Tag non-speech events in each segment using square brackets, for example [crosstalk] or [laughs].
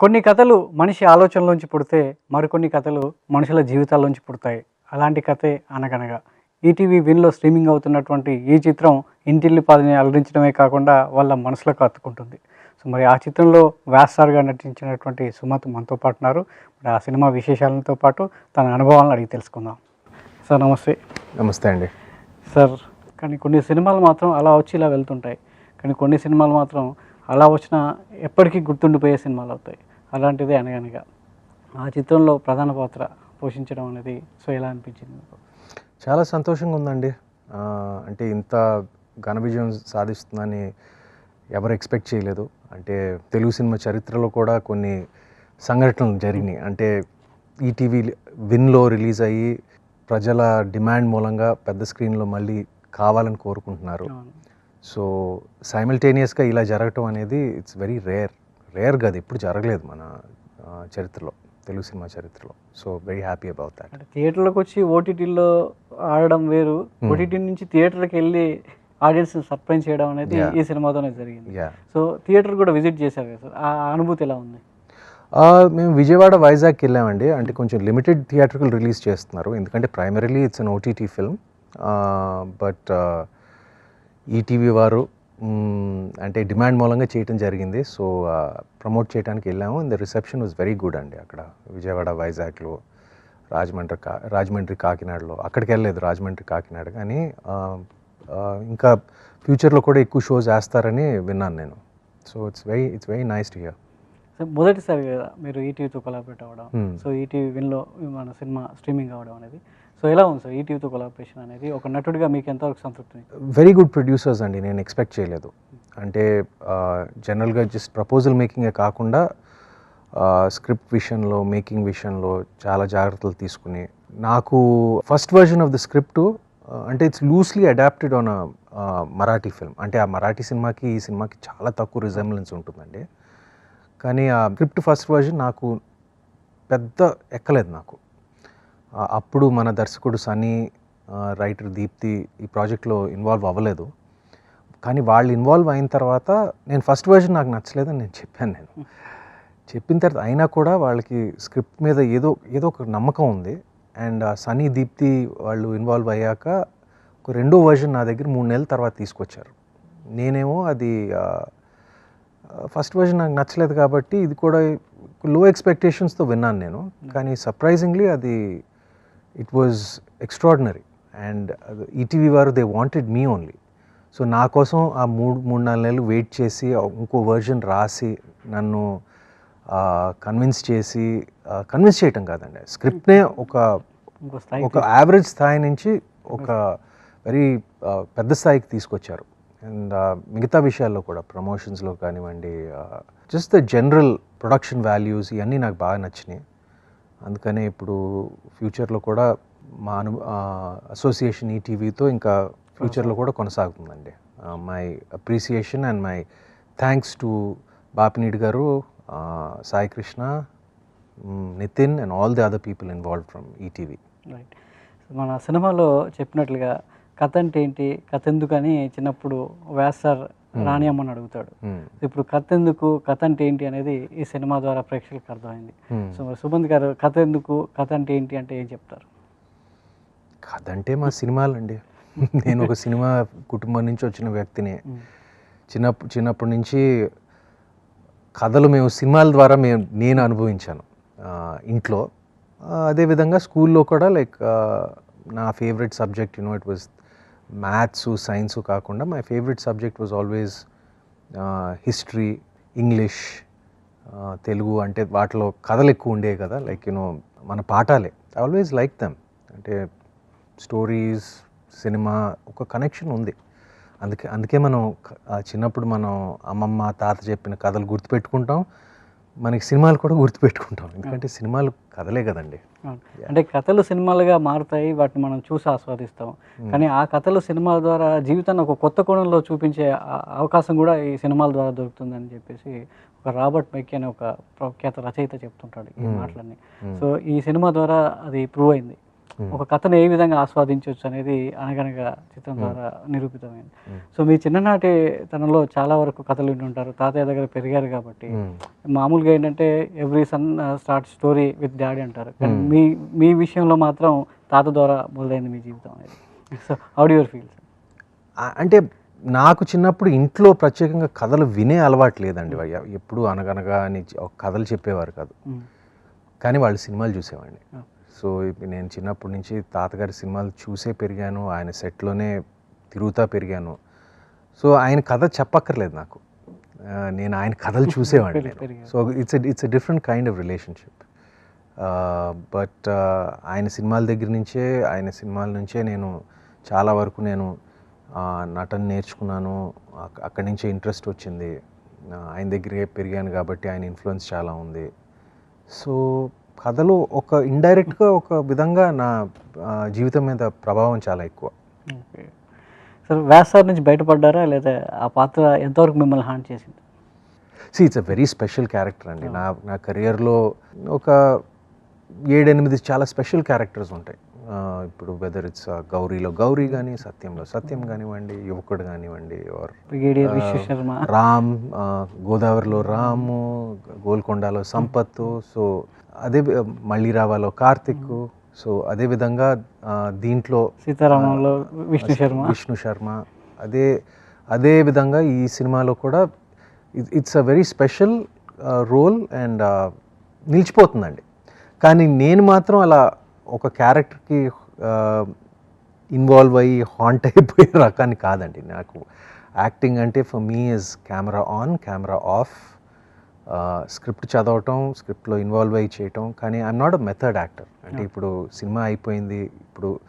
కొన్ని కథలు మనిషి ఆలోచనలోంచి పుడితే మరికొన్ని కథలు మనుషుల జీవితాల్లోంచి పుడతాయి. అలాంటి కథే అనగనగా. ఈటీవీ విన్లో స్ట్రీమింగ్ అవుతున్నటువంటి ఈ చిత్రం ఇంటిల్లి పాదిని అలరించడమే కాకుండా వాళ్ళ మనసులకు హత్తుకుంటుంది సో మరి ఆ చిత్రంలో వ్యాసార్గా నటించినటువంటి సుమత్ మనతో పాటు ఉన్నారు. మరి ఆ సినిమా విశేషాలతో పాటు తన అనుభవాలను అడిగి తెలుసుకుందాం. సార్ నమస్తే. నమస్తే అండి. సార్ కానీ కొన్ని సినిమాలు మాత్రం అలా వచ్చి ఇలా వెళ్తుంటాయి. కానీ కొన్ని సినిమాలు మాత్రం అలా వచ్చినా ఎప్పటికీ గుర్తుండిపోయే సినిమాలు అవుతాయి. అలాంటిదే అనగనగా. ఆ చిత్రంలో ప్రధాన పాత్ర పోషించడం అనేది సో ఎలా అనిపించింది చాలా సంతోషంగా ఉందండి. అంటే ఇంత ఘన విజయం సాధిస్తుందని ఎవరు ఎక్స్పెక్ట్ చేయలేదు. అంటే తెలుగు సినిమా చరిత్రలో కూడా కొన్ని సంఘటనలు జరిగినాయి. అంటే ఈటీవీ విన్లో రిలీజ్ అయ్యి ప్రజల డిమాండ్ మూలంగా పెద్ద స్క్రీన్లో మళ్ళీ కావాలని కోరుకుంటున్నారు. సో సైమల్టేనియస్గా ఇలా జరగటం అనేది ఇట్స్ వెరీ రేర్ రేర్ కాదు ఎప్పుడు జరగలేదు మన చరిత్రలో తెలుగు సినిమా చరిత్రలో. So very happy about that అంటే థియేటర్లోకి వచ్చి ఓటీటీలో ఆడడం వేరు. Hmm. ఓటీటీ నుంచి థియేటర్కి వెళ్ళి ఆడియన్స్ సర్ప్రైజ్ చేయడం అనేది. ఈ సినిమాతోనే జరిగింది. సో థియేటర్ కూడా విజిట్ చేశారు కదా సార్? ఆ అనుభూతి ఎలా ఉంది? మేము విజయవాడ వైజాగ్కి వెళ్ళామండి. అంటే కొంచెం లిమిటెడ్ థియేటర్కల్ రిలీజ్ చేస్తున్నారు. ఎందుకంటే primarily it's an OTT film but ETV వారు మ్, అంటే డిమాండ్ మూలంగా చేయటం జరిగింది. సో ప్రమోట్ చేయడానికి వెళ్ళాము. The reception was very good అండి అక్కడ. విజయవాడ వైజాగ్లో రాజమండ్రి కా రాజమండ్రి కాకినాడలో. అక్కడికి వెళ్ళలేదు రాజమండ్రి కాకినాడ. కానీ ఇంకా ఫ్యూచర్లో కూడా ఎక్కువ షోస్ వేస్తారని విన్నాను నేను. So it's very it's very nice to hear so మొదటిసారి కదా మీరు ఈటీవీతో కొలాబరేట్ అవ్వడం. సో ఈటీవీ విన్లో మన సినిమా స్ట్రీమింగ్ అవ్వడం అనేది. సో ఎలా ఉంది సార్ ఈటీవీతో కొలాబరేషన్ అనేది? ఒక నటుడిగా మీకు ఎంతవరకు సంతృప్తి? వెరీ గుడ్ ప్రొడ్యూసర్స్ అండి నేను ఎక్స్పెక్ట్ చేయలేదు. అంటే జనరల్గా జస్ట్ ప్రపోజల్ మేకింగే కాకుండా స్క్రిప్ట్ విషయంలో మేకింగ్ విషయంలో చాలా జాగ్రత్తలు తీసుకుని నాకు first version of the script అంటే it's loosely adapted on Marathi film అంటే ఆ మరాఠీ సినిమాకి ఈ సినిమాకి చాలా తక్కువ రిజెంబ్లెన్స్ ఉంటుందండి. కానీ ఆ స్క్రిప్ట్ ఫస్ట్ వర్జన్ నాకు పెద్ద ఎక్కలేదు నాకు. అప్పుడు మన దర్శకుడు సనీ రైటర్ దీప్తి ఈ ప్రాజెక్ట్లో ఇన్వాల్వ్ అవ్వలేదు. కానీ వాళ్ళు ఇన్వాల్వ్ అయిన తర్వాత నేను ఫస్ట్ వర్జన్ నాకు నచ్చలేదని నేను చెప్పాను నేను. చెప్పిన తర్వాత అయినా కూడా వాళ్ళకి స్క్రిప్ట్ మీద ఏదో ఏదో ఒక నమ్మకం ఉంది. అండ్ సనీ దీప్తి వాళ్ళు ఇన్వాల్వ్ అయ్యాక ఒక రెండో వర్జన్ నా దగ్గర మూడు నెలల తర్వాత తీసుకొచ్చారు. నేనేమో అది ఫస్ట్ వర్జన్ నాకు నచ్చలేదు కాబట్టి ఇది కూడా లో ఎక్స్పెక్టేషన్స్తో విన్నాను నేను. కానీ సర్ప్రైజింగ్లీ అది it was extraordinary and ETV వారు they wanted me only so నా కోసం ఆ మూడు మూడు నాలుగు నెలలు వెయిట్ చేసి ఇంకో వర్జన్ రాసి నన్ను కన్విన్స్ చేసి కన్విన్స్ చేయటం కాదండి. స్క్రిప్ట్నే ఒక ఒక యావరేజ్ స్థాయి నుంచి ఒక వెరీ పెద్ద స్థాయికి తీసుకొచ్చారు. అండ్ మిగతా విషయాల్లో కూడా ప్రమోషన్స్లో కానివ్వండి just the general production values ఇవన్నీ నాకు బాగా నచ్చినాయి. అందుకనే ఇప్పుడు ఫ్యూచర్లో కూడా మా అను అసోసియేషన్ ఈటీవీతో ఇంకా ఫ్యూచర్లో కూడా కొనసాగుతుందండి. My appreciation and my thanks to Bapineedu garu Sai Krishna Nitin and all the other people involve from ETV right. మన సినిమాలో చెప్పినట్లుగా కథ అంటే ఏంటి కథ ఎందుకని చిన్నప్పుడు వ్యాస్ సార్ రాణి అమ్మని అడుగుతాడు. ఇప్పుడు కథ ఎందుకు కథ అంటే ఏంటి అనేది ఈ సినిమా ద్వారా ప్రేక్షకులకు అర్థమైంది. సో మరి సుమంత్ గారు కథ ఎందుకు కథ అంటే ఏంటి అంటే ఏం చెప్తారు? కథ అంటే మా సినిమాలండి. నేను ఒక సినిమా కుటుంబం నుంచి వచ్చిన వ్యక్తిని. చిన్నప్పుడు చిన్నప్పటి నుంచి కథలు మేము సినిమాల ద్వారా మేము నేను అనుభవించాను. ఇంట్లో. అదేవిధంగా స్కూల్లో కూడా లైక్ నా favourite subject you know it was maths science కాకుండా my favourite subject was always history English Telugu అంటే వాటిలో కథలు ఎక్కువ ఉండేవి కదా లైక్ యూనో మన పాఠాలే ఐ ఆల్వేస్ లైక్ దమ్ అంటే స్టోరీస్ సినిమా ఒక కనెక్షన్ ఉంది అందుకే అందుకే మనం చిన్నప్పుడు మనం అమ్మమ్మ తాత చెప్పిన కథలు గుర్తుపెట్టుకుంటాం మనకి సినిమాలు కూడా గుర్తుపెట్టుకుంటాం. ఎందుకంటే సినిమాలు కథలే కదండి. అంటే కథలు సినిమాలుగా మారుతాయి వాటిని మనం చూసి ఆస్వాదిస్తాం. కానీ ఆ కథలు సినిమాల ద్వారా జీవితాన్ని ఒక కొత్త కోణంలో చూపించే అవకాశం కూడా ఈ సినిమాల ద్వారా దొరుకుతుందని చెప్పేసి ఒక రాబర్ట్ మెక్కి అనే ఒక ప్రఖ్యాత రచయిత చెప్తుంటాడు ఈ Hmm. మాటలన్నీ. Hmm. సో ఈ సినిమా ద్వారా అది ప్రూవ్ అయింది. ఒక కథను ఏ విధంగా ఆస్వాదించవచ్చు అనేది అనగనగా చిత్రం ద్వారా నిరూపితమైంది. సో మీ చిన్ననాటి తనంలో చాలా వరకు కథలు వింటుంటారు ఉంటారు. తాతయ్య దగ్గర పెరిగారు కాబట్టి మ్మ్. మామూలుగా ఏంటంటే every son start story with daddy అంటారు. కానీ. మీ మీ విషయంలో మాత్రం తాత ద్వారా మొదలైంది మీ జీవితం అనేది. సో హౌ యువర్ ఫీల్ ఆ- అంటే నాకు చిన్నప్పుడు ఇంట్లో ప్రత్యేకంగా కథలు వినే అలవాటు లేదండి ఎప్పుడు అనగనగా అని కథలు చెప్పేవారు కాదు. కానీ వాళ్ళు సినిమాలు చూసేవాడిని. సో ఇప్పుడు నేను చిన్నప్పటి నుంచి తాతగారి సినిమాలు చూసే పెరిగాను. ఆయన సెట్లోనే తిరుగుతా పెరిగాను. సో ఆయన కథ చెప్పక్కర్లేదు నాకు. నేను ఆయన కథలు చూసేవాడిని. So it's it's a different kind of relationship. But ఆయన సినిమాల దగ్గర నుంచే ఆయన సినిమాల నుంచే నేను చాలా వరకు నేను నటన నేర్చుకున్నాను. అక్- అక్కడి నుంచే ఇంట్రెస్ట్ వచ్చింది. ఆయన దగ్గరే పెరిగాను కాబట్టి ఆయన ఇన్ఫ్లుయెన్స్ చాలా ఉంది. సో కథలు ఒక ఇండైరెక్ట్గా ఒక విధంగా నా జీవితం మీద ప్రభావం చాలా ఎక్కువ. సార్ వ్యాసార్ నుంచి బయటపడ్డారా? లేదా ఆ పాత్ర ఎంతవరకు మిమ్మల్ని హాన్ చేసింది? See it's a very special character అండి. నా నా కెరియర్లో ఒక ఏడెనిమిది చాలా స్పెషల్ క్యారెక్టర్స్ ఉంటాయి. ఇప్పుడు వెదర్ ఇట్స్ గౌరీలో గౌరీ కానీ సత్యంలో సత్యం కానివ్వండి యువకుడు కానివ్వండి ఆర్ రామ్ గోదావరిలో రాము గోల్కొండలో సంపత్తు. సో అదే మళ్ళీ రావాలో కార్తిక్. సో అదే విధంగా దీంట్లో సీతారామంలో విష్ణు శర్మ. విష్ణు శర్మ. అదే అదే విధంగా ఈ సినిమాలో కూడా it's a very special role and నిలిచిపోతుందండి. కానీ నేను మాత్రం అలా ఒక క్యారెక్టర్కి ఇన్వాల్వ్ అయ్యి హాంట్ అయిపోయే రకాన్ని కాదండి నాకు. యాక్టింగ్ అంటే for me is camera on camera off. Script చదవటం స్క్రిప్ట్లో ఇన్వాల్వ్ అయ్యి చేయటం కానీ I'm not a method actor అంటే ఇప్పుడు సినిమా అయిపోయింది ఇప్పుడు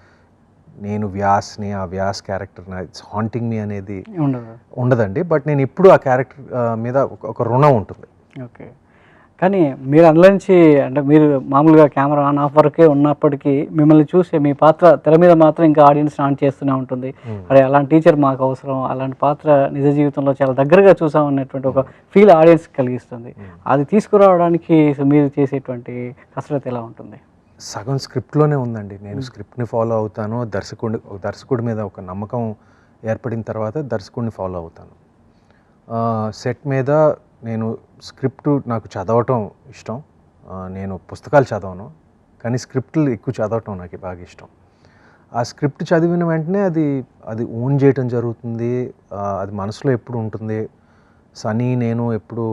నేను వ్యాస్ని ఆ Vyas character it's haunting me అనేది ఉండదు. ఉండదండి. బట్ నేను ఎప్పుడు ఆ క్యారెక్టర్ మీద ఒక- ఒక రుణం ఉంటుంది. ఓకే. కానీ మీరు అందులో నుంచి అంటే మీరు మామూలుగా కెమెరా ఆన్ ఆఫ్ వరకే ఉన్నప్పటికీ మిమ్మల్ని చూసే మీ పాత్ర తెర మీద మాత్రం ఇంకా ఆడియన్స్ ఆన్ చేస్తూనే ఉంటుంది. అరే అలాంటి టీచర్ మాకు అవసరం. అలాంటి పాత్ర నిజ జీవితంలో చాలా దగ్గరగా చూసాం అన్నటువంటి ఒక ఫీల్ ఆడియన్స్ కలిగిస్తుంది. అది తీసుకురావడానికి మీరు చేసేటువంటి కసరత్ ఎలా ఉంటుంది? సగం స్క్రిప్ట్లోనే ఉందండి. నేను స్క్రిప్ట్ని ఫాలో అవుతాను. దర్శకుడి దర్శకుడి మీద ఒక నమ్మకం ఏర్పడిన తర్వాత దర్శకుడిని ఫాలో అవుతాను. సెట్ మీద నేను స్క్రిప్ట్ నాకు చదవటం ఇష్టం. నేను పుస్తకాలు చదవను కానీ స్క్రిప్ట్లు ఎక్కువ చదవటం నాకు బాగా ఇష్టం. ఆ స్క్రిప్ట్ చదివిన వెంటనే అది అది ఓన్ చేయటం జరుగుతుంది. అది మనసులో ఎప్పుడు ఉంటుంది. సనీ నేను ఎప్పుడు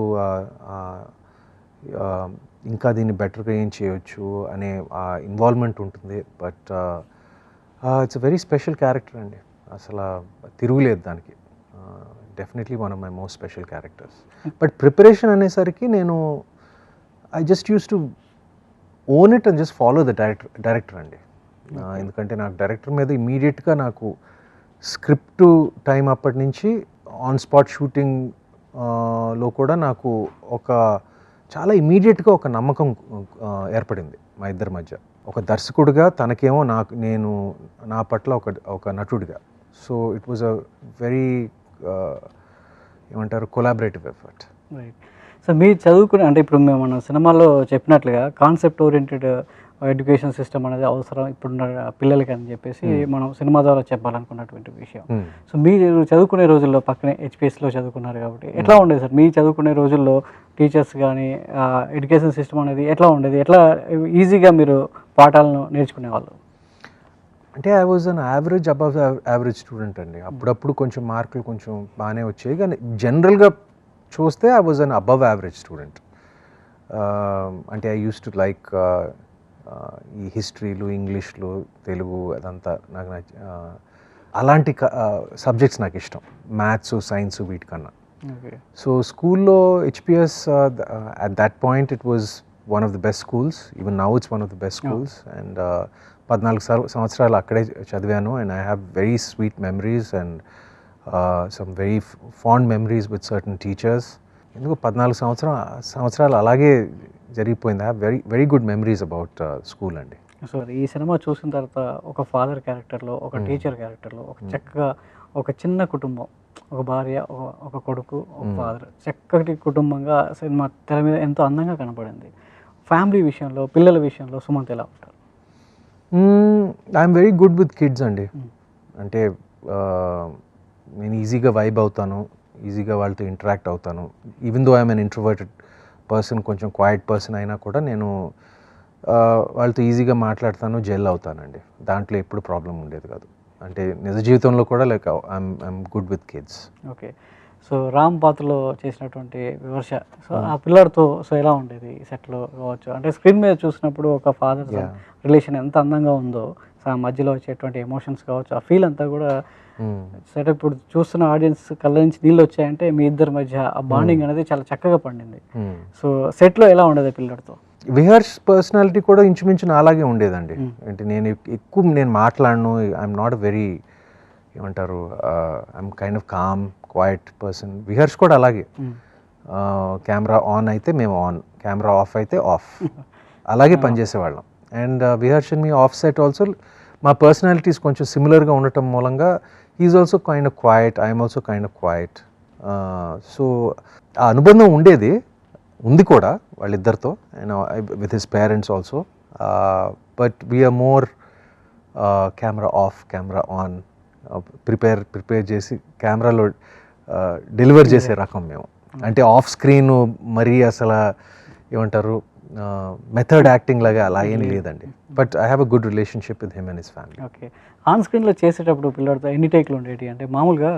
ఇంకా దీన్ని బెటర్గా ఏం చేయొచ్చు అనే ఆ ఇన్వాల్వ్మెంట్ ఉంటుంది. But it's very special character అండి. అసలు తిరుగులేదు దానికి. Definitely one of my most special characters but preparation అనేసరికి నేను I just use to own it and just follow the director director అండి. ఆ, ఎందుకంటే నాకు డైరెక్టర్ మీద ఇమీడియట్గా నాకు స్క్రిప్ట్ టైం అప్పటి నుంచి ఆన్ స్పాట్ షూటింగ్లో కూడా నాకు ఒక చాలా ఇమీడియట్గా ఒక నమ్మకం ఏర్పడింది మా ఇద్దరి మధ్య. ఒక దర్శకుడిగా తనకేమో నాకు నేను నా పట్ల ఒక ఒక నటుడిగా. So it was a very ఏమంటారు కొలాబరేటివ్ ఎఫర్ట్ రైట్ సో మీరు చదువుకునే అంటే ఇప్పుడు మేము మనం సినిమాలో చెప్పినట్లుగా కాన్సెప్ట్ ఓరియంటెడ్ ఎడ్యుకేషన్ సిస్టమ్ అనేది అవసరం ఇప్పుడున్న పిల్లలకి అని చెప్పేసి మనం సినిమా ద్వారా చెప్పాలనుకున్నటువంటి విషయం. సో మీరు చదువుకునే రోజుల్లో పక్కనే హెచ్పిఎస్లో చదువుకున్నారు కాబట్టి ఎట్లా ఉండేది సార్? మీ చదువుకునే రోజుల్లో టీచర్స్ కానీ ఎడ్యుకేషన్ సిస్టమ్ అనేది ఎట్లా ఉండేది? ఎట్లా ఈజీగా మీరు పాఠాలను నేర్చుకునేవాళ్ళు? అంటే I was an average above average student అండి. అప్పుడప్పుడు కొంచెం మార్కులు కొంచెం బాగానే వచ్చాయి కానీ జనరల్గా చూస్తే I was an above average student అంటే ఐ యూస్ టు లైక్ ఈ హిస్టరీలు ఇంగ్లీష్లు తెలుగు అదంతా నాకు నచ్చ- అలాంటి సబ్జెక్ట్స్ నాకు ఇష్టం. మ్యాథ్స్ సైన్స్ వీటికన్నా. ఓకే. సో స్కూల్లో HPS at that point it was one of the best schools even now it's one of the best schools and పద్నాలుగు సంవత్సరాలు అక్కడే చదివాను. And I have very sweet memories and some very fond memories with certain teachers ఎందుకు పద్నాలుగు సంవత్సరం సంవత్సరాలు అలాగే జరిగిపోయింది. Very very good memories about school అండి. సో ఈ సినిమా చూసిన తర్వాత ఒక ఫాదర్ క్యారెక్టర్లో ఒక టీచర్ క్యారెక్టర్లో ఒక చక్కగా ఒక చిన్న కుటుంబం ఒక భార్య ఒక- ఒక కొడుకు ఒక ఫాదర్ చక్కటి కుటుంబంగా సినిమా తెర మీద ఎంతో అందంగా కనపడింది ఫ్యామిలీ విషయంలో పిల్లల విషయంలో సుమంత్ ఎలా ఉంటారు? I'm very good with kids అండి. Mm. అంటే నేను ఈజీగా వైబ్ అవుతాను ఈజీగా వాళ్ళతో ఇంటరాక్ట్ అవుతాను. Even though I'm an introverted person కొంచెం క్వైట్ పర్సన్ అయినా కూడా నేను వాళ్ళతో ఈజీగా మాట్లాడతాను జెల్ అవుతానండి. దాంట్లో ఎప్పుడు ప్రాబ్లం ఉండేది కాదు. అంటే నిజ జీవితంలో కూడా like I'm I'm good with kids okay so Ram పాత్రలో చేసినటువంటి విమర్శ. సో ఆ పిల్లర్తో సో ఎలా ఉండేది సెట్లో కావచ్చు? అంటే స్క్రీన్ మీద చూసినప్పుడు ఒక ఫాదర్. రిలేషన్ ఎంత అందంగా ఉందో సో ఆ మధ్యలో వచ్చేటువంటి ఎమోషన్స్ కావచ్చు ఆ ఫీల్ అంతా కూడా సరే ఇప్పుడు చూస్తున్న ఆడియన్స్ కళ్ళ నుంచి నీళ్ళు వచ్చాయంటే మీ ఇద్దరి మధ్య ఆ బాండింగ్ అనేది చాలా చక్కగా పండింది. సో సెట్లో ఎలా ఉండేది పిల్లడితో విహర్స్ పర్సనాలిటీ కూడా ఇంచుమించు నాలాగే ఉండేదండి. అంటే నేను ఎక్- ఎక్కువ నేను మాట్లాడను ఐఎమ్ నాట్ వెరీ ఏమంటారు I'm kind of calm quiet person Viharsh కూడా అలాగే. కెమెరా ఆన్ అయితే మేము ఆన్ కెమెరా ఆఫ్ అయితే ఆఫ్. అలాగే పనిచేసేవాళ్ళం. And Viharsh and me off set also మా పర్సనాలిటీస్ కొంచెం సిమిలర్గా ఉండటం మూలంగా is also kind of quiet I'm also kind of quiet. So ఆ అనుబంధం ఉండేది ఉంది కూడా వాళ్ళిద్దరితో and with his parents also but we're more camera off camera on prepare prepare చేసి కెమెరాలో డెలివర్ చేసే రకం మేము. అంటే ఆఫ్ స్క్రీన్ మరీ అసలు ఏమంటారు మెథడ్ యాక్టింగ్ లాగా అలా ఏం లేదండి. But I have a good relationship with him and his family okay on స్క్రీన్లో చేసేటప్పుడు పిల్లడితో ఎన్ని టేక్లు ఉండేవి అంటే మామూలుగా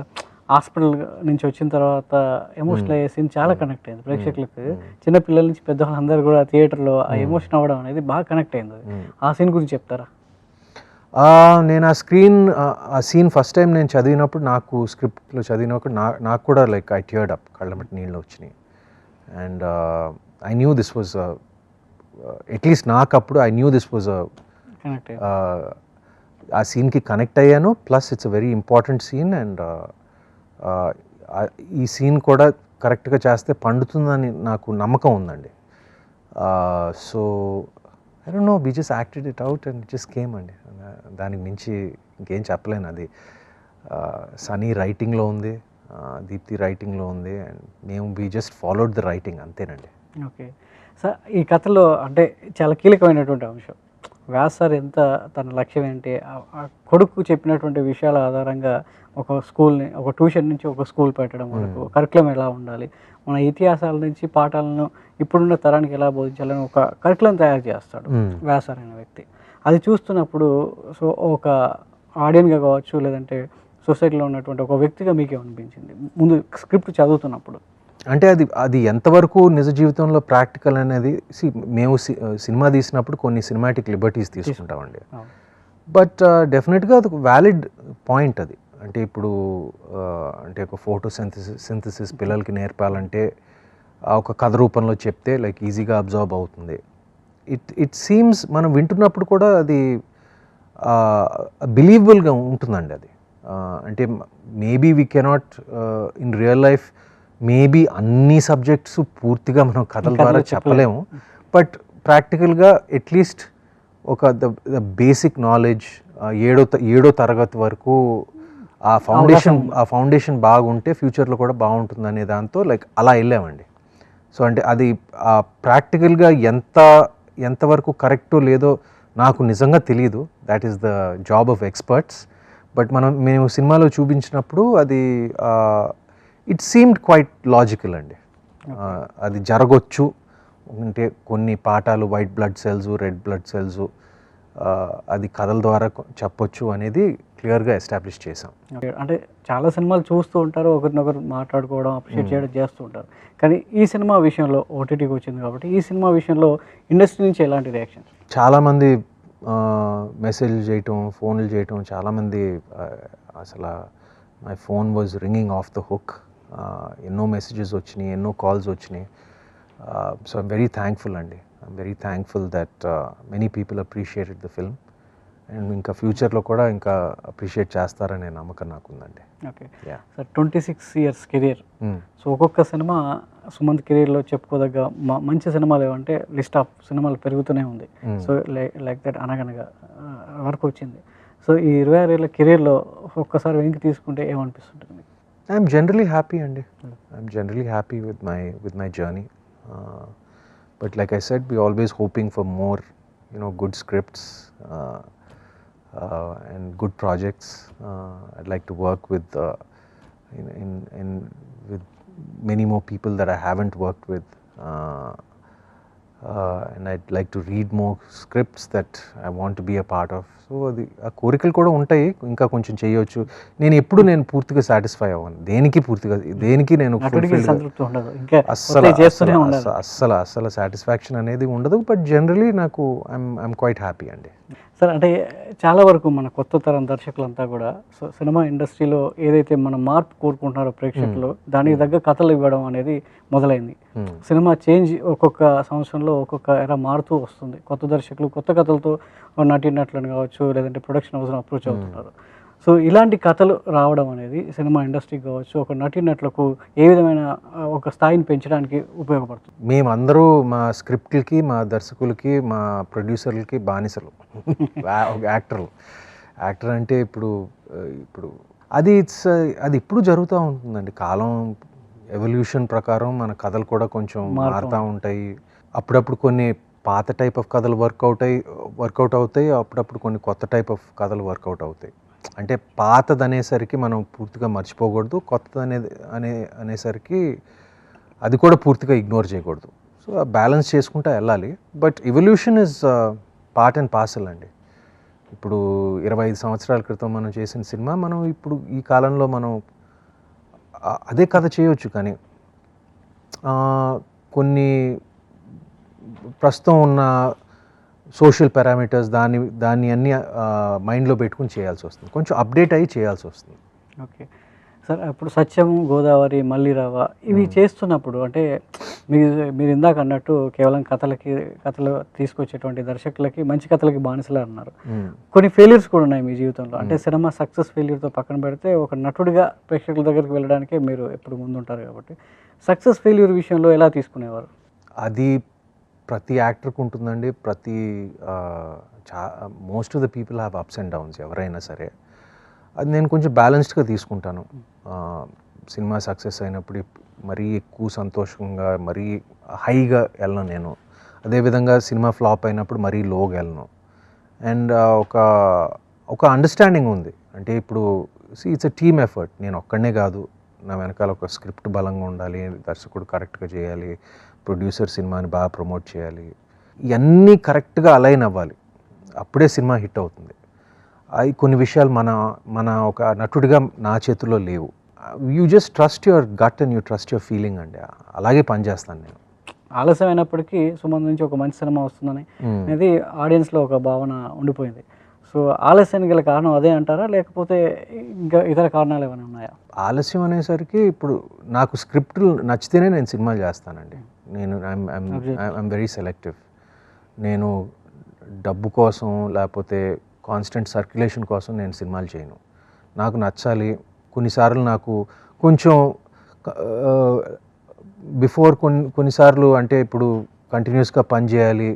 హాస్పిటల్ నుంచి వచ్చిన తర్వాత ఎమోషనల్ అయ్యే సీన్ చాలా కనెక్ట్ అయింది ప్రేక్షకులకు. చిన్న పిల్లల నుంచి పెద్దవాళ్ళు అందరూ కూడా థియేటర్లో ఆ ఎమోషన్ అవ్వడం అనేది బాగా కనెక్ట్ అయింది. ఆ సీన్ గురించి చెప్తారా? నేను ఆ స్క్రీన్ ఆ సీన్ ఫస్ట్ టైం నేను చదివినప్పుడు నాకు స్క్రిప్ట్లో చదివినప్పుడు నా నాకు కూడా లైక్ ఐ టియర్డ్ అప్ కళ్ళమటి నీళ్ళు వచ్చినాయి. And I knew this was at least నాకు అప్పుడు ఐ న్యూ దిస్ వాజ్ ఆ సీన్కి కనెక్ట్ అయ్యాను. Plus it's a very important scene and ఈ సీన్ కూడా కరెక్ట్గా చేస్తే పండుతుందని నాకు నమ్మకం ఉందండి. So I don't know we just acted it out and just came అండి. దానికి మించి ఇంకేం చెప్పలేను అది. సనీ రైటింగ్లో ఉంది దీప్తి రైటింగ్లో ఉంది అండ్ మేము we just followed the writing అంతేనండి. ఓకే. సార్ ఈ కథలో అంటే చాలా కీలకమైనటువంటి అంశం. వ్యాస్ సార్ ఎంత తన లక్ష్యం ఏంటి? కొడుకు చెప్పినటువంటి విషయాల ఆధారంగా ఒక స్కూల్ని ఒక ట్యూషన్ నుంచి ఒక స్కూల్ పెట్టడం వరకు కరికులం ఎలా ఉండాలి? మన ఇతిహాసాల నుంచి పాఠాలను ఇప్పుడున్న తరానికి ఎలా బోధించాలని ఒక కరికులం తయారు చేస్తాడు Mm. వ్యాస్ సార్ అనే వ్యక్తి. అది చూస్తున్నప్పుడు సో ఒక ఆడియన్గా కావచ్చు లేదంటే సొసైటీలో ఉన్నటువంటి ఒక వ్యక్తిగా మీకు ఏమనిపించింది ముందు స్క్రిప్ట్ చదువుతున్నప్పుడు. అంటే అది అది ఎంతవరకు నిజ జీవితంలో ప్రాక్టికల్ అనేది మేము సినిమా తీసినప్పుడు కొన్ని సినిమాటిక్ లిబర్టీస్ తీసుకుంటామండి. బట్ డెఫినెట్గా అది వ్యాలిడ్ పాయింట్ అది. అంటే ఇప్పుడు అంటే ఒక ఫోటో సింథసిస్ సింథసిస్ పిల్లలకి నేర్పాలంటే ఆ ఒక కథ రూపంలో చెప్తే లైక్ ఈజీగా అబ్జర్వ్ అవుతుంది. ఇట్ ఇట్ సీమ్స్ మనం వింటున్నప్పుడు కూడా అది బిలీవబుల్గా ఉంటుందండి అది. అంటే maybe we cannot in real life maybe అన్ని సబ్జెక్ట్స్ పూర్తిగా మనం కథల ద్వారా చెప్పలేము. బట్ ప్రాక్టికల్గా అట్లీస్ట్ ఒక ద ద బేసిక్ నాలెడ్జ్ ఏడో త- ఏడో తరగతి వరకు ఆ ఫౌండేషన్ ఆ ఫౌండేషన్ బాగుంటే ఫ్యూచర్లో కూడా బాగుంటుంది అనే దాంతో లైక్ అలా వెళ్ళామండి. సో అంటే అది ఆ ప్రాక్టికల్గా ఎంత ఎంతవరకు కరెక్టో లేదో నాకు నిజంగా తెలియదు that is the job of experts but మనం మేము సినిమాలో చూపించినప్పుడు అది ఇట్ సీమ్డ్ క్వైట్ లాజికల్ అండి. అది జరగొచ్చు. అంటే కొన్ని పాఠాలు white blood cells red blood cells అది కథల ద్వారా చెప్పొచ్చు అనేది క్లియర్గా ఎస్టాబ్లిష్ చేసాం. అంటే చాలా సినిమాలు చూస్తూ ఉంటారు ఒకరినొకరు మాట్లాడుకోవడం అప్రిషియేట్ చేయడం చేస్తూ ఉంటారు. కానీ ఈ సినిమా విషయంలో ఓటీటీకి వచ్చింది కాబట్టి ఈ సినిమా విషయంలో ఇండస్ట్రీ నుంచి ఎలాంటి రియాక్షన్ చాలామంది మెసేజ్లు చేయటం ఫోన్లు చేయటం చాలామంది అసలు my phone was ringing off the hook ఎన్నో మెసేజెస్ వచ్చినాయి ఎన్నో కాల్స్ వచ్చినాయి. సో ఐమ్ వెరీ థ్యాంక్ఫుల్ అండి. I'm very thankful that many people appreciated the film and ఇంకా ఫ్యూచర్లో కూడా ఇంకా అప్రిషియేట్ చేస్తారనే నమ్మకం నాకుందండి. Okay. Sir twenty six years career so ఒక్కొక్క సినిమా సుమంత్ కెరీర్లో చెప్పుకోదగ్గ మంచి సినిమాలు ఏమంటే లిస్ట్ ఆఫ్ సినిమాలు పెరుగుతూనే ఉంది. Mm. సో లైక్ దట్ అనగనగా వరకు వచ్చింది సో ఈ ఇరవై ఆరేళ్ళ కెరీర్లో ఒక్కసారి వెనక్కి తీసుకుంటే ఏమనిపిస్తుంటుంది? ఐఎమ్ జనరలీ హ్యాపీ అండి. I'm generally happy with my with my journey but like I set be always hoping for more you know good scripts and good projects. Uh, I'd like to work with uh, in, in, in with many more people that I haven't worked with. Uh, uh, and I'd like to read more scripts that I want to be a part of. So అది ఆ కోరికలు కూడా ఉంటాయి ఇంకా కొంచెం చేయొచ్చు. నేను ఎప్పుడు నేను పూర్తిగా సాటిస్ఫై అవ్వను. దేనికి పూర్తిగా దేనికి నేను అస్సలు అస్సలు అస్సలు- సాటిస్ఫాక్షన్ అనేది ఉండదు. బట్ జనరలీ నాకు ఐఎమ్ ఐఎమ్ క్వైట్ హ్యాపీ అండి. సార్ అంటే చాలా వరకు మన కొత్త తరం దర్శకులంతా కూడా సో సినిమా ఇండస్ట్రీలో ఏదైతే మనం మార్పు కోరుకుంటున్నారో ప్రేక్షకులు దానికి తగ్గ కథలు ఇవ్వడం అనేది మొదలైంది. Hmm. సినిమా చేంజ్ ఒక్కొక్క సంవత్సరంలో ఒక్కొక్క ఎరా మారుతూ వస్తుంది. కొత్త దర్శకులు కొత్త కథలతో నటినట్లను కావచ్చు లేదంటే ప్రొడక్షన్ హౌస్ను అప్రోచ్ అవుతున్నారు. సో ఇలాంటి కథలు రావడం అనేది సినిమా ఇండస్ట్రీకి కావచ్చు ఒక నటీనటులకు ఏ విధమైన ఒక స్థాయిని పెంచడానికి ఉపయోగపడుతుంది? మేమందరూ మా స్క్రిప్ట్లకి మా దర్శకులకి మా ప్రొడ్యూసర్లకి బానిసలు. [laughs] యాక్టర్లు. యాక్టర్ అంటే ఇప్పుడు ఇప్పుడు అది ఇట్స్ అది ఇప్పుడు జరుగుతూ ఉంటుందండి. కాలం ఎవల్యూషన్ ప్రకారం మన కథలు కూడా కొంచెం మారుతూ ఉంటాయి. అప్పుడప్పుడు కొన్ని పాత టైప్ ఆఫ్ కథలు వర్కౌట్ అయి వర్కౌట్ అవుతాయి అప్పుడప్పుడు కొన్ని కొత్త టైప్ ఆఫ్ కథలు వర్కౌట్ అవుతాయి. అంటే పాతది అనేసరికి మనం పూర్తిగా మర్చిపోకూడదు కొత్తది అనేది అనే అనేసరికి అది కూడా పూర్తిగా ఇగ్నోర్ చేయకూడదు. సో బ్యాలెన్స్ చేసుకుంటూ వెళ్ళాలి. But evolution is part and parcel అండి. ఇప్పుడు ఇరవై ఐదు సంవత్సరాల క్రితం మనం చేసిన సినిమా మనం ఇప్పుడు ఈ కాలంలో మనం అదే కథ చేయొచ్చు కానీ కొన్ని ప్రస్తుతం ఉన్న సోషల్ పారామీటర్స్ దాన్ని దాన్ని అన్ని మైండ్లో పెట్టుకుని చేయాల్సి వస్తుంది. కొంచెం అప్డేట్ అయ్యి చేయాల్సి వస్తుంది. ఓకే. సార్ ఇప్పుడు సత్యం గోదావరి మల్లిరావ ఇవి చేస్తున్నప్పుడు అంటే మీరు మీరు ఇందాక అన్నట్టు కేవలం కథలకి కథలు తీసుకొచ్చేటువంటి దర్శకులకి మంచి కథలకి బానిసలే అన్నారు. కొన్ని ఫెయిల్యూర్స్ కూడా ఉన్నాయి మీ జీవితంలో. అంటే సినిమా సక్సెస్ ఫెయిల్యూర్తో పక్కన పెడితే ఒక నటుడిగా ప్రేక్షకుల దగ్గరికి వెళ్ళడానికే మీరు ఎప్పుడు ముందుంటారు కాబట్టి. సక్సెస్ ఫెయిల్యూర్ విషయంలో ఎలా తీసుకునేవారు? అది ప్రతి యాక్టర్కి ఉంటుందండి. ప్రతి చా most of the people have ups and downs ఎవరైనా సరే. అది నేను కొంచెం బ్యాలెన్స్డ్గా తీసుకుంటాను. సినిమా సక్సెస్ అయినప్పుడు మరీ ఎక్కువ సంతోషంగా మరీ హైగా వెళ్ళను నేను. అదేవిధంగా సినిమా ఫ్లాప్ అయినప్పుడు మరీ లోగా వెళ్ళను అండ్ ఒక ఒక అండర్స్టాండింగ్ ఉంది. అంటే ఇప్పుడు ఇట్స్ ఎ టీమ్ ఎఫర్ట్ నేను ఒక్కడనే కాదు. నా వెనకాల ఒక స్క్రిప్ట్ బలంగా ఉండాలి దర్శకుడు కరెక్ట్గా చేయాలి ప్రొడ్యూసర్ సినిమాని బాగా ప్రమోట్ చేయాలి. ఇవన్నీ కరెక్ట్గా అలైన్ అవ్వాలి. అప్పుడే సినిమా హిట్ అవుతుంది. అవి కొన్ని విషయాలు మన మన ఒక నటుడిగా నా చేతుల్లో లేవు. You just trust your gut and you trust your feeling అండి. అలాగే పనిచేస్తాను నేను. ఆలస్యం అయినప్పటికీ సుమంత్ నుంచి ఒక మంచి సినిమా వస్తుందని. అనేది ఆడియన్స్లో ఒక భావన ఉండిపోయింది. సో ఆలస్యానికి గల కారణం అదే అంటారా? లేకపోతే ఇంకా ఇతర కారణాలు ఏమైనా ఉన్నాయా? ఆలస్యం అనేసరికి ఇప్పుడు నాకు స్క్రిప్ట్లు నచ్చితేనే నేను సినిమాలు చేస్తానండి. నేను ఐఎమ్ వెరీ సెలెక్టివ్ నేను డబ్బు కోసం లేకపోతే కాన్స్టెంట్ సర్క్యులేషన్ కోసం నేను సినిమాలు చేయను. నాకు నచ్చాలి. కొన్నిసార్లు నాకు కొంచెం బిఫోర్ కొన్ని కొన్నిసార్లు అంటే ఇప్పుడు కంటిన్యూస్గా పని చేయాలి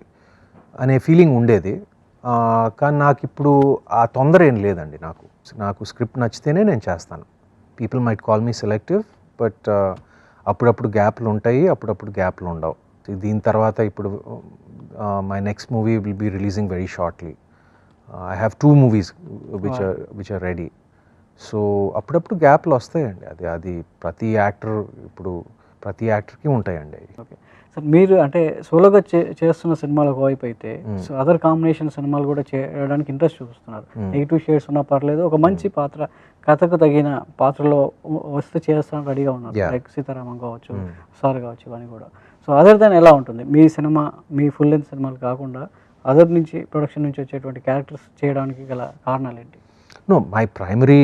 అనే ఫీలింగ్ ఉండేది. కానీ నాకు ఇప్పుడు ఆ తొందర ఏం లేదండి నాకు. నాకు స్క్రిప్ట్ నచ్చితేనే నేను చేస్తాను. People might call me selective but అప్పుడప్పుడు గ్యాప్లు ఉంటాయి అప్పుడప్పుడు గ్యాప్లు ఉండవు. దీని తర్వాత ఇప్పుడు my next movie will be releasing very shortly I have two movies which are which are ready so అప్పుడప్పుడు గ్యాప్లు వస్తాయండి. అది అది ప్రతి యాక్టర్ ఇప్పుడు ప్రతి యాక్టర్కి ఉంటాయండి. అవి. ఓకే మీరు అంటే సోలోగా చేస్తున్న సినిమాలు ఒకవైపు అయితే. సో అదర్ కాంబినేషన్ సినిమాలు కూడా చేయడానికి ఇంట్రెస్ట్ చూపిస్తున్నారు. నెగిటివ్ షేడ్స్ ఉన్నా పర్లేదు ఒక మంచి పాత్ర కథకు తగిన పాత్రలో వస్తే చేస్తాను రెడీగా ఉన్నారు. లైక్ సీతారామం కావచ్చు. సార్ కావచ్చు ఇవన్నీ కూడా సో అదర్ దాన్ ఎలా ఉంటుంది మీ సినిమా మీ ఫుల్ లెంత్ సినిమాలు కాకుండా అదర్ నుంచి ప్రొడక్షన్ నుంచి వచ్చేటువంటి క్యారెక్టర్స్ చేయడానికి గల కారణాలు ఏంటి my primary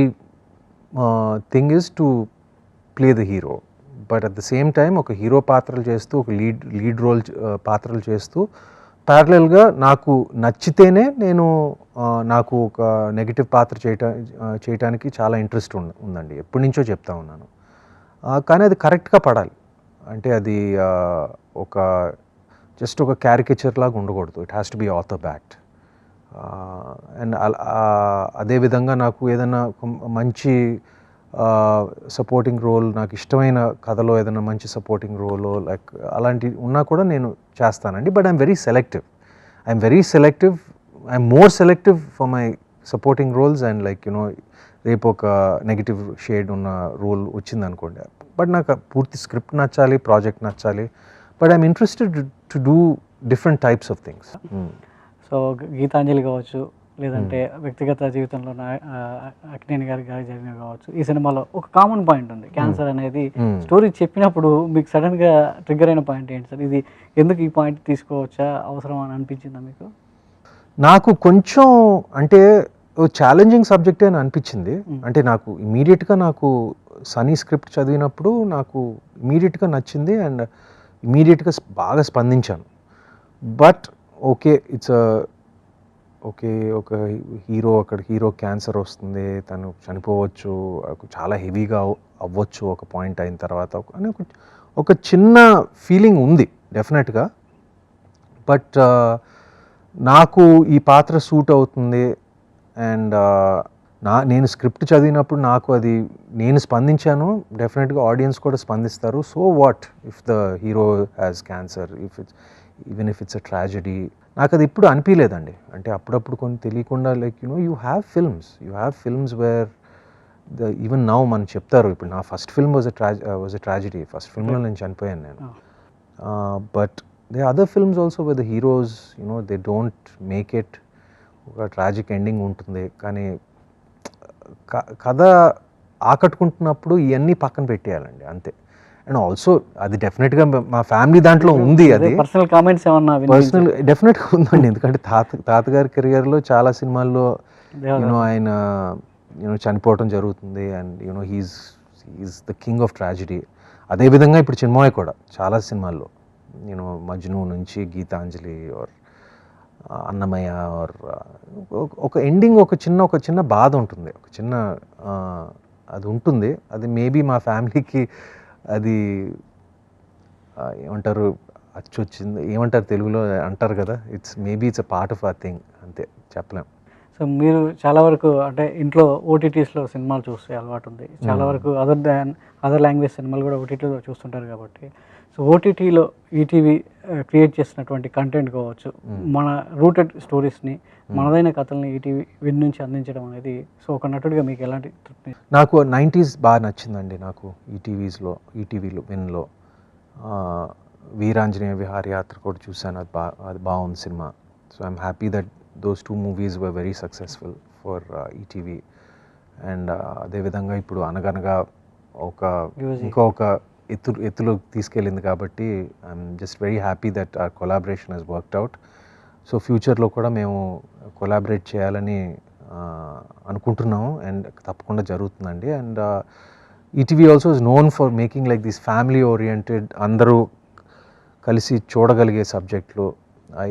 uh, thing is to play the hero. But at the same time ఒక హీరో పాత్రలు చేస్తూ ఒక లీడ్ లీడ్ రోల్ పాత్రలు చేస్తూ ప్యారలల్గా నాకు నచ్చితేనే నేను నాకు ఒక నెగిటివ్ పాత్ర చేయటా చేయటానికి చాలా ఇంట్రెస్ట్ ఉందండి. ఎప్పటి నుంచో చెప్తా ఉన్నాను. కానీ అది కరెక్ట్గా పడాలి. అంటే అది ఒక జస్ట్ ఒక క్యారికేచర్ లాగా ఉండకూడదు. It has to be ఆథో bat and అదేవిధంగా నాకు ఏదైనా మంచి సపోర్టింగ్ రోల్ నాకు ఇష్టమైన కథలో ఏదైనా మంచి సపోర్టింగ్ రోలో లైక్ అలాంటి ఉన్నా కూడా నేను చేస్తానండి. But I'm very selective I'm very selective I'm more selective for my supporting roles and like you know రేపు ఒక నెగిటివ్ షేడ్ ఉన్న రోల్ వచ్చింది అనుకోండి బట్ నాకు పూర్తి స్క్రిప్ట్ నచ్చాలి ప్రాజెక్ట్ నచ్చాలి. But I'm interested to do different types of things so Gitanjali కావచ్చు లేదంటే వ్యక్తిగత జీవితంలో నా- ఆ, అక్కినేని గారి గారి జరిగినవి కావచ్చు. ఈ సినిమాలో ఒక కామన్ పాయింట్ ఉంది. క్యాన్సర్ అనేది Hmm. స్టోరీ చెప్పినప్పుడు మీకు సడన్గా ట్రిగ్గర్ అయిన పాయింట్ ఏంటి సార్? ఇది ఎందుకు ఈ పాయింట్ తీసుకోవచ్చా? అవసరం అని అనిపించిందా మీకు? నాకు కొంచెం అంటే ఛాలెంజింగ్ సబ్జెక్ట్ అని అనిపించింది. అంటే నాకు ఇమీడియట్గా నాకు సనీ స్క్రిప్ట్ చదివినప్పుడు నాకు ఇమీడియట్గా నచ్చింది అండ్ ఇమీడియట్గా బాగా స్పందించాను. బట్ ఓకే ఇట్స్ ఓకే ఒక హీరో అక్కడ హీరో క్యాన్సర్ వస్తుంది తను చనిపోవచ్చు చాలా హెవీగా అవ్వచ్చు ఒక పాయింట్ అయిన తర్వాత ఒక- అని ఒక ఒక చిన్న ఫీలింగ్ ఉంది డెఫినెట్గా. బట్ నాకు ఈ పాత్ర సూట్ అవుతుంది అండ్ నా నేను స్క్రిప్ట్ చదివినప్పుడు నాకు అది నేను స్పందించాను డెఫినెట్గా ఆడియన్స్ కూడా స్పందిస్తారు. So what if the hero has cancer if it's even if it's a tragedy నాకు అది ఇప్పుడు అనిపించలేదండి అంటే అప్పుడప్పుడు కొన్ని తెలియకుండా like you know you have films you have films where the even now మనం చెప్తారు ఇప్పుడు నా ఫస్ట్ ఫిల్మ్ వాజ్ అ ట్రాజ్ వాజ్ అ ట్రాజడీ ఫస్ట్ ఫిల్మ్లో నేను చనిపోయాను నేను. But they other films also with the heroes you know they don't make it ఒక ట్రాజిక్ ఎండింగ్ ఉంటుంది. కానీ క- కథ ఆకట్టుకుంటున్నప్పుడు ఇవన్నీ పక్కన పెట్టేయాలండి అంతే. అండ్ ఆల్సో అది డెఫినెట్గా మా ఫ్యామిలీ దాంట్లో ఉంది అది పర్సనల్ కామెంట్స్ ఏమన్నా పర్సనల్ డెఫినెట్గా ఉందండి. ఎందుకంటే తాత తాతగారి కెరియర్లో చాలా సినిమాల్లో. యూనో ఆయన యూనో చనిపోవటం జరుగుతుంది. And you know he's he's the king of tragedy అదేవిధంగా ఇప్పుడు చిన్మయ్య కూడా చాలా సినిమాల్లో యూనో మజ్ను నుంచి గీతాంజలి ఆర్ అన్నమయ్య ఆర్ ఒక ఎండింగ్ ఒక చిన్న ఒక చిన్న బాధ ఉంటుంది. ఒక చిన్న ఆ, అది ఉంటుంది. అది మేబీ మా ఫ్యామిలీకి అది ఏమంటారు అచ్చొచ్చింది ఏమంటారు తెలుగులో అంటారు కదా it's maybe it's a part of uh thing అంతే చెప్పలేం సో మీరు చాలా వరకు అంటే ఇంట్లో ఓటీటీస్లో సినిమాలు చూసే అలవాటు ఉంది చాలా. వరకు అదర్ దాన్ అదర్ లాంగ్వేజ్ సినిమాలు కూడా ఓటీటీలో చూస్తుంటారు కాబట్టి సో ఓటీటీలో ఈటీవీ క్రియేట్ చేసినటువంటి కంటెంట్ కావచ్చు. మన రూటెడ్ స్టోరీస్ని మనదైన కథల్ని ఈటీవీ విన్ నుంచి అందించడం అనేది సో ఒక నటుడిగా మీకు ఎలాంటి తృప్తి? నాకు నైంటీస్ బాగా నచ్చిందండి నాకు ఈటీవీస్లో ఈటీవీలో విన్లో. వీరాంజనేయ విహారయాత్ర కూడా చూశాను అది బా అది బాగుంది cinema. So I'm happy that those two movies were very successful for ETV and అదేవిధంగా ఇప్పుడు అనగనగా ఒక Music. ఎత్తు ఎత్తులో తీసుకెళ్ళింది కాబట్టి I'm just very happy that our collaboration has worked out so ఫ్యూచర్లో కూడా మేము కొలాబరేట్ చేయాలని అనుకుంటున్నాము. అండ్ తప్పకుండా జరుగుతుందండి. And ETV also is known for making like this family oriented అందరూ కలిసి చూడగలిగే సబ్జెక్టులు I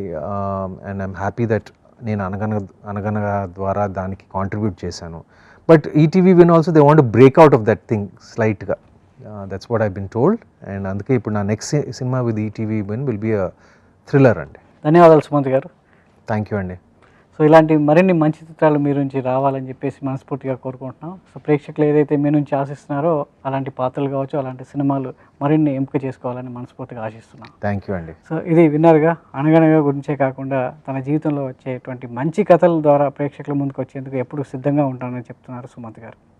and I'm happy that నేను అనగనగ అనగనగా ద్వారా దానికి కాంట్రిబ్యూట్ చేశాను. But ETV win also they want break out of that thing స్లైట్గా that's what I been told and అందుకే ఇప్పుడు నా next cinema with ETV win will be a thriller అండి. ధన్యవాదాలు సుమంత్ గారు. థ్యాంక్ యూ అండి. సో ఇలాంటి మరిన్ని మంచి చిత్రాలు మీ నుంచి రావాలని చెప్పేసి మనస్ఫూర్తిగా కోరుకుంటున్నాం. సో ప్రేక్షకులు ఏదైతే మీ నుంచి ఆశిస్తున్నారో అలాంటి పాత్రలు కావచ్చు అలాంటి సినిమాలు మరిన్ని ఎంపిక చేసుకోవాలని మనస్ఫూర్తిగా ఆశిస్తున్నాం. థ్యాంక్ యూ అండి. సో ఇది విన్నర్గా అనగనగా గురించే కాకుండా తన జీవితంలో వచ్చేటువంటి మంచి కథల ద్వారా ప్రేక్షకుల ముందుకు వచ్చేందుకు ఎప్పుడు సిద్ధంగా ఉంటానని చెప్తున్నారు సుమంత్ గారు.